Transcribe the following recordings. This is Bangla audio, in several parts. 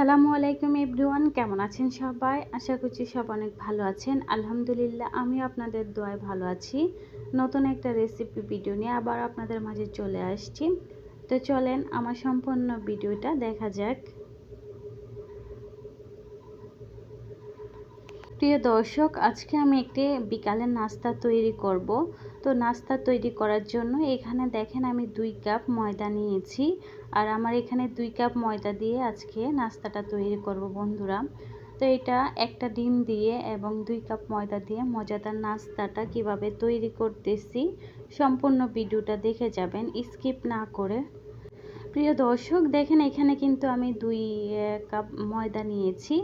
আসসালামু আলাইকুম এভরিওয়ান, কেমন আছেন সবাই? আশা করছি সব অনেক ভালো আছেন। আলহামদুলিল্লাহ আমি আপনাদের দোয়ায় ভালো আছি। নতুন একটা রেসিপি ভিডিও নিয়ে আবার আপনাদের মাঝে চলে আসছি। তো চলেন আমার সম্পূর্ণ ভিডিওটা দেখা যাক। প্রিয় দর্শক, আজকে আমি একটি বিকালের নাস্তা তৈরি করব। তো নাস্তা তৈরি করার জন্য এখানে দেখেন আমি দুই কাপ ময়দা নিয়েছি। আর আমার এখানে দুই কাপ ময়দা দিয়ে আজকে নাস্তাটা তৈরি করব বন্ধুরা। তো এটা একটা ডিম দিয়ে এবং দুই কাপ ময়দা দিয়ে মজাদার নাস্তাটা কীভাবে তৈরি করতেছি সম্পূর্ণ ভিডিওটা দেখে যাবেন। স্কিপ না করে প্রিয় দর্শক, দেখেন এখানে কিন্তু আমি দুই কাপ ময়দা নিয়েছি।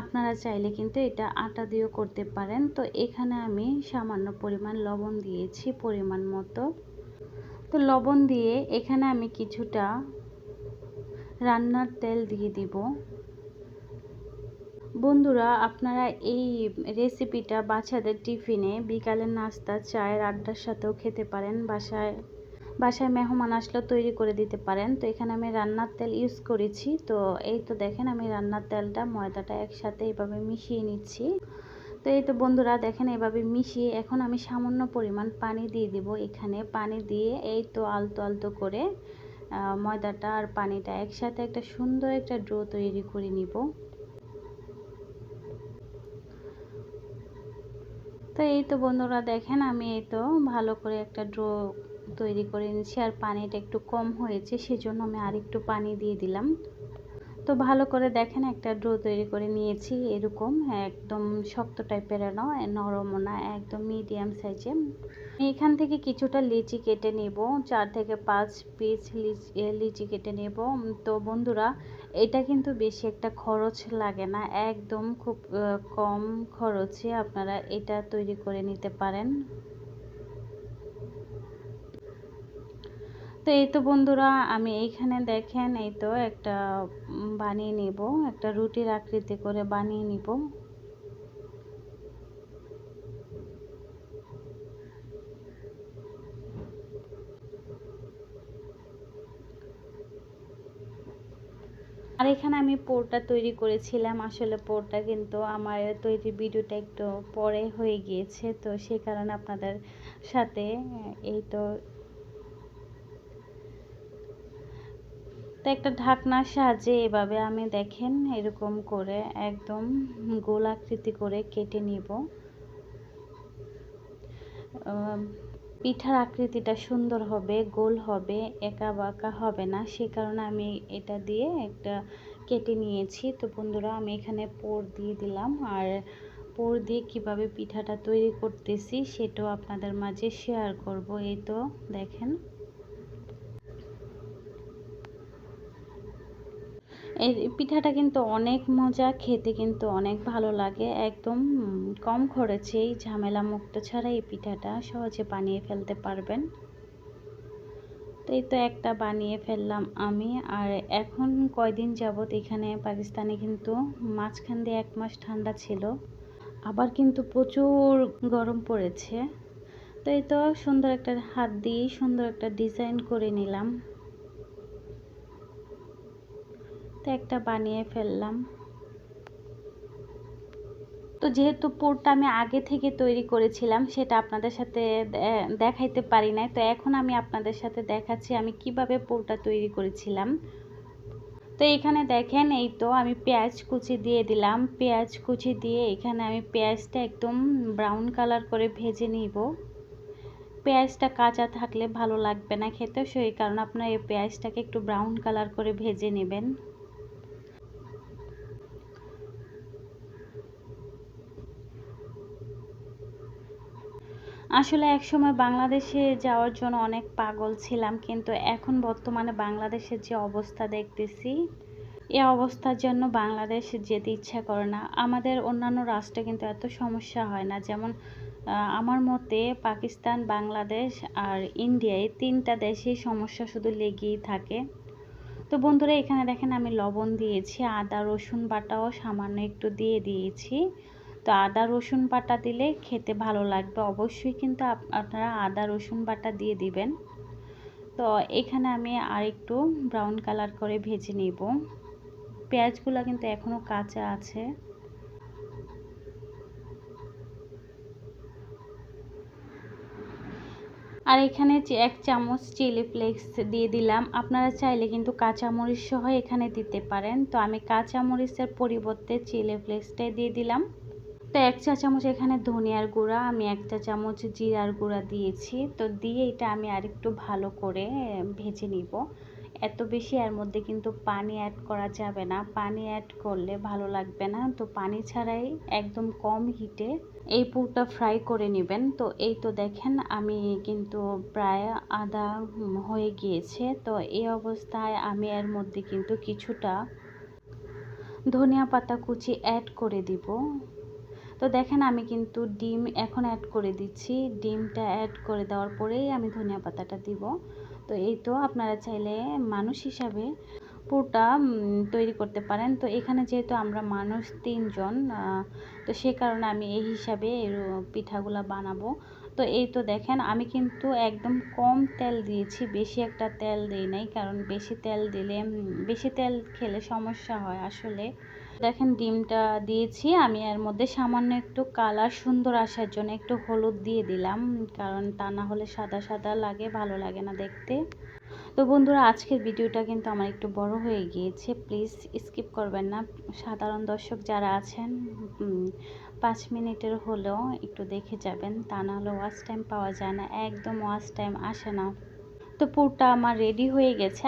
আপনারা চাইলে কিন্তু এটা আটা দিয়েও করতে পারেন। তো এখানে আমি সামান্য পরিমাণ লবণ দিয়েছি, পরিমাণ মতো। তো লবণ দিয়ে এখানে আমি কিছুটা রান্নার তেল দিয়ে দিব। বন্ধুরা, আপনারা এই রেসিপিটা বাচ্চাদের টিফিনে বিকালের নাস্তা, চায়ের আড্ডার সাথেও খেতে পারেন। বাসায় বাসায় মেহমান আসলে তৈরি করে দিতে পারেন। তো এখানে আমি রান্নার তেল ইউজ করেছি। তো এই তো দেখেন আমি রান্নার তেলটা, ময়দাটা একসাথে এভাবে মিশিয়ে নিচ্ছি। তো এই তো বন্ধুরা, দেখেন এভাবে মিশিয়ে এখন আমি সামান্য পরিমাণ পানি দিয়ে দিব এখানে। পানি দিয়ে এই তো আলতো আলতো করে ময়দাটা আর পানিটা একসাথে একটা সুন্দর একটা ড্রো তৈরি করে নিব। তো এই তো বন্ধুরা, দেখেন আমি এই তো ভালো করে একটা ড্রো তৈরি করে নিচ্ছি আর পানিটা একটু কম হয়েছে, সেজন্য আমি আর একটু পানি দিয়ে দিলাম। তো ভালো করে দেখেন, একটা ড্রো তৈরি করে নিয়েছি এরকম, একদম শক্ত টাইপের নয় নরমও না, একদম মিডিয়াম সাইজে এখান থেকে কিছুটা লিচি কেটে নেব, চার থেকে পাঁচ পিস লিচি কেটে নেব। তো বন্ধুরা, এটা কিন্তু বেশি একটা খরচ লাগে না, একদম খুব কম খরচে আপনারা এটা তৈরি করে নিতে পারেন। তো এই তো বন্ধুরা, আমি এইখানে দেখেন এই তো একটা বানিয়ে নিব। একটা রুটির আকৃতি করে বানিয়ে নিব। আর এখানে আমি পোরটা তৈরি করেছিলাম। আসলে পোরটা কিন্তু আমার তৈরি ভিডিওটা একটু পরে হয়ে গিয়েছে, তো সেই কারণে আপনাদের সাথে এই তো তো একটা ঢাকনার সাহায্যে এভাবে আমি দেখেন এরকম করে একদম গোল আকৃতি করে কেটে নিব। পিঠার আকৃতিটা সুন্দর হবে, গোল হবে, একা বাঁকা হবে না। সে কারণে আমি এটা দিয়ে একটা কেটে নিয়েছি। তো বন্ধুরা, আমি এখানে পোর দিয়ে দিলাম। আর পোর দিয়ে কীভাবে পিঠাটা তৈরি করতেছি সেটাও আপনাদের মাঝে শেয়ার করব। এই তো দেখেন। এই পিঠাটা কিন্তু অনেক মজা, খেতে কিন্তু অনেক ভালো লাগে। একদম কম খরচেই ঝামেলা মুক্ত ছাড়া এই পিঠাটা সহজে বানিয়ে ফেলতে পারবেন। তো এই তো একটা বানিয়ে ফেললাম আমি। আর এখন কয়দিন যাবৎ এখানে পাকিস্তানে কিন্তু মাঝখান দিয়ে এক মাস ঠান্ডা ছিল। আবার কিন্তু প্রচুর গরম পড়েছে। তো এই তো সুন্দর একটা হাত দিয়ে সুন্দর একটা ডিজাইন করে নিলাম। তো একটা বানিয়ে ফেললাম। তো যেহেতু পুরটা আমি আগে থেকে তৈরি করেছিলাম, সেটা আপনাদের সাথে দেখাইতে পারি নাই। তো এখন আমি আপনাদের সাথে দেখাচ্ছি আমি কীভাবে পুরটা তৈরি করেছিলাম। তো এখানে দেখেন, এই তো আমি পেঁয়াজ কুচি দিয়ে দিলাম। পেঁয়াজ কুচি দিয়ে এখানে আমি পেঁয়াজটা একদম ব্রাউন কালার করে ভেজে নিব। পেঁয়াজটা কাঁচা থাকলে ভালো লাগবে না খেতে সেই কারণে আপনার এই পেঁয়াজটাকে একটু ব্রাউন কালার করে ভেজে নেবেন। আসলে একসময় বাংলাদেশে যাওয়ার জন্য অনেক পাগল ছিলাম, কিন্তু এখন বর্তমানে বাংলাদেশের যে অবস্থা দেখতেছি, এ অবস্থার জন্য বাংলাদেশ যেতে ইচ্ছা করে না। আমাদের অন্যান্য রাষ্ট্রে কিন্তু এত সমস্যা হয় না, যেমন আমার মতে পাকিস্তান, বাংলাদেশ আর ইন্ডিয়া এই তিনটা দেশেই সমস্যা শুধু লেগেই থাকে। তো বন্ধুরা, এখানে দেখেন আমি লবণ দিয়েছি, আদা, রসুন বাটাও সামান্য একটু দিয়ে দিয়েছি। তো আদা, রসুন বাটা দিলে খেতে ভালো লাগবে। অবশ্যই কিন্তু আপনারা আদা, রসুন বাটা দিয়ে দিবেন। তো এখানে আমি আর একটু ব্রাউন কালার করে ভেজে নেব। পেঁয়াজগুলো কিন্তু এখনও কাঁচা আছে। আর এখানে এক চামচ চিলি ফ্লেক্স দিয়ে দিলাম। আপনারা চাইলে কিন্তু কাঁচামরিচ সহ এখানে দিতে পারেন। তো আমি কাঁচামরিচের পরিবর্তে চিলি ফ্লেক্সটাই দিয়ে দিলাম। তো এক চা চামচ এখানে ধনিয়ার গুঁড়া, আমি এক চা চামচ জিরার গুঁড়া দিয়েছি। তো দিয়ে এটা আমি আরেকটু ভালো করে ভেজে নিব। এত বেশি এর মধ্যে কিন্তু পানি অ্যাড করা যাবে না। পানি অ্যাড করলে ভালো লাগবে না। তো পানি ছাড়াই একদম কম হিটে এই পুরটা ফ্রাই করে নেবেন। তো এই তো দেখেন, আমি কিন্তু প্রায় আদা হয়ে গিয়েছে। তো এই অবস্থায় আমি এর মধ্যে কিন্তু কিছুটা ধনিয়া পাতা কুচি অ্যাড করে দিব। তো দেখেন আমি কিন্তু ডিম এখন অ্যাড করে দিচ্ছি। ডিমটা অ্যাড করে দেওয়ার পরেই আমি ধনিয়া পাতাটা দিব। তো এই তো আপনারা চাইলে মানুষ হিসাবে পুরোটা তৈরি করতে পারেন। তো এখানে যেহেতু আমরা মানুষ তিনজন তো সে কারণে আমি এই হিসাবে পিঠাগুলা বানাবো। তো এই তো দেখেন আমি কিন্তু একদম কম তেল দিয়েছি, বেশি একটা তেল দিই নাই। কারণ বেশি তেল দিলে বেশি তেল খেলে সমস্যা হয় আসলে। দেখেন ডিমটা দিয়েছি, আমি এর মধ্যে সামান্য একটু কালার সুন্দর আসার জন্য একটু হলুদ দিয়ে দিলাম, কারণ তা না হলে সাদা সাদা লাগে, ভালো লাগে না দেখতে। তো বন্ধুরা, আজকের ভিডিওটা কিন্তু আমার একটু বড় হয়ে গিয়েছে, প্লিজ স্কিপ করবেন না। সাধারণ দর্শক যারা আছেন পাঁচ মিনিটের হলেও একটু দেখে যাবেন, তা না হলে ওয়াচ টাইম পাওয়া যায় না, একদম ওয়াচ টাইম আসে না। তো পুরটা আমার রেডি হয়ে গেছে।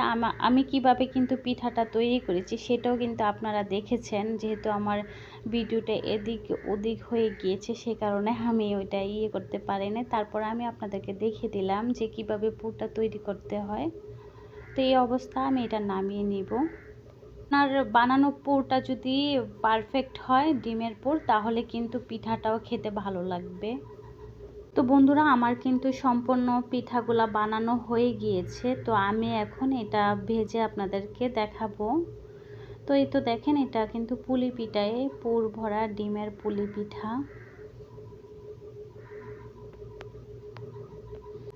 আমি কীভাবে কিন্তু পিঠাটা তৈরি করেছি সেটাও কিন্তু আপনারা দেখেছেন। যেহেতু আমার ভিডিওটা এদিক ওদিক হয়ে গিয়েছে সে কারণে আমি ওইটা ইয়ে করতে পারি পারিনি। তারপর আমি আপনাদেরকে দেখিয়ে দিলাম যে কীভাবে পুরটা তৈরি করতে হয়। তো এই অবস্থা, আমি এটা নামিয়ে নিব। আপনার বানানো পুরটা যদি পারফেক্ট হয়, ডিমের পুর, তাহলে কিন্তু পিঠাটাও খেতে ভালো লাগবে। তো বন্ধুরা, আমার কিন্তু সম্পূর্ণ পিঠাগুলা বানানো হয়ে গিয়েছে। তো আমি এখন এটা ভেজে আপনাদেরকে দেখাবো। তো এই তো দেখেন, এটা কিন্তু পুলি পিঠায়, পুর ভরা ডিমের পুলি পিঠা।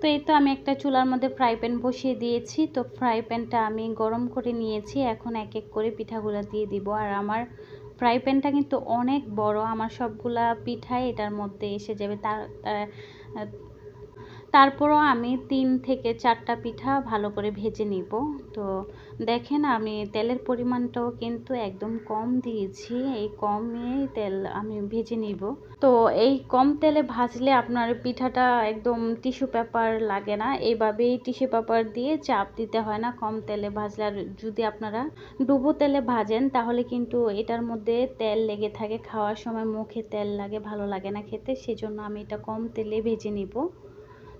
তো এই তো আমি একটা চুলার মধ্যে ফ্রাই প্যান বসিয়ে দিয়েছি। তো ফ্রাই প্যানটা আমি গরম করে নিয়েছি। এখন এক এক করে পিঠাগুলো দিয়ে দিব। আর আমার ফ্রাই প্যানটা কিন্তু অনেক বড়। আমার সবগুলা পিঠাই এটার মধ্যে এসে যাবে। তার তারপরও আমি তিন থেকে চারটা পিঠা ভালো করে ভেজে নিব। তো দেখেন আমি তেলের পরিমাণটাও কিন্তু একদম কম দিয়েছি, এই কমে তেল আমি ভেজে নিব। তো এই কম তেলে ভাজলে আপনার পিঠাটা একদম টিস্যু পেপার লাগে না এইভাবেই টিস্যু পেপার দিয়ে চাপ দিতে হয় না কম তেলে ভাজলে। আর যদি আপনারা ডুবো তেলে ভাজেন, তাহলে কিন্তু এটার মধ্যে তেল লেগে থাকে, খাওয়ার সময় মুখে তেল লাগে, ভালো লাগে না খেতে, সেজন্য আমি এটা কম তেলে ভেজে নিব।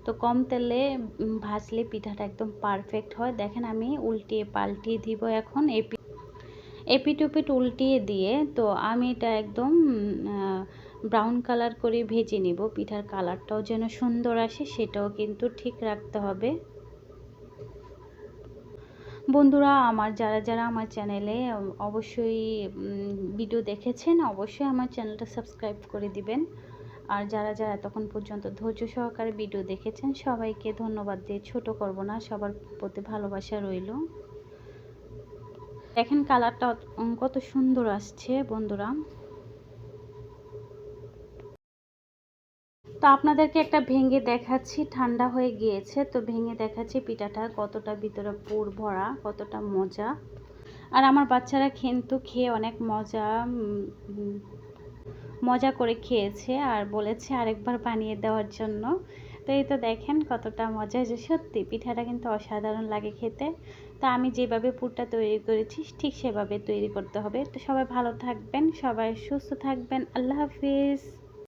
তো কম তেলে ভাজলে পিঠাটা একদম পারফেক্ট হয়। দেখেন আমি উল্টিয়ে পাল্টিয়ে দিব এখন এপি, এপিটুপিট উল্টিয়ে দিয়ে, তো আমি এটা একদম ব্রাউন কালার করে ভেজে নিব। পিঠার কালারটাও যেন সুন্দর আসে, সেটাও কিন্তু ঠিক রাখতে হবে। বন্ধুরা, আমার যারা যারা আমার চ্যানেলে অবশ্যই ভিডিও দেখেছেন, অবশ্যই আমার চ্যানেলটা সাবস্ক্রাইব করে দিবেন। আর যারা যারা এতক্ষণ পর্যন্ত ধৈর্য সহকারে ভিডিও দেখেছেন, সবাইকে ধন্যবাদ দিয়ে ছোট করব না, সবার প্রতি ভালোবাসা রইল। দেখেন কালারটা কত সুন্দর আসছে বন্ধুরা। তো আপনাদেরকে একটা ভেঙে দেখাচ্ছি, ঠান্ডা হয়ে গিয়েছে, তো ভেঙে দেখাচ্ছি পিঠাটা কতটা ভিতরে পুর ভরা, কতটা মজা। আর আমার বাচ্চারা কিন্তু খেয়ে অনেক মজা মজা করে খেয়েছে আর বলেছে আরেকবার বানিয়ে দেওয়ার জন্য। তো এই তো দেখেন কতটা মজা, যে সত্যি পিঠাটা কিন্তু অসাধারণ লাগে খেতে। তা আমি যেভাবে পুরটা তৈরি করেছি, ঠিক সেভাবে তৈরি করতে হবে। তো সবাই ভালো থাকবেন, সবাই সুস্থ থাকবেন। আল্লাহ হাফিজ।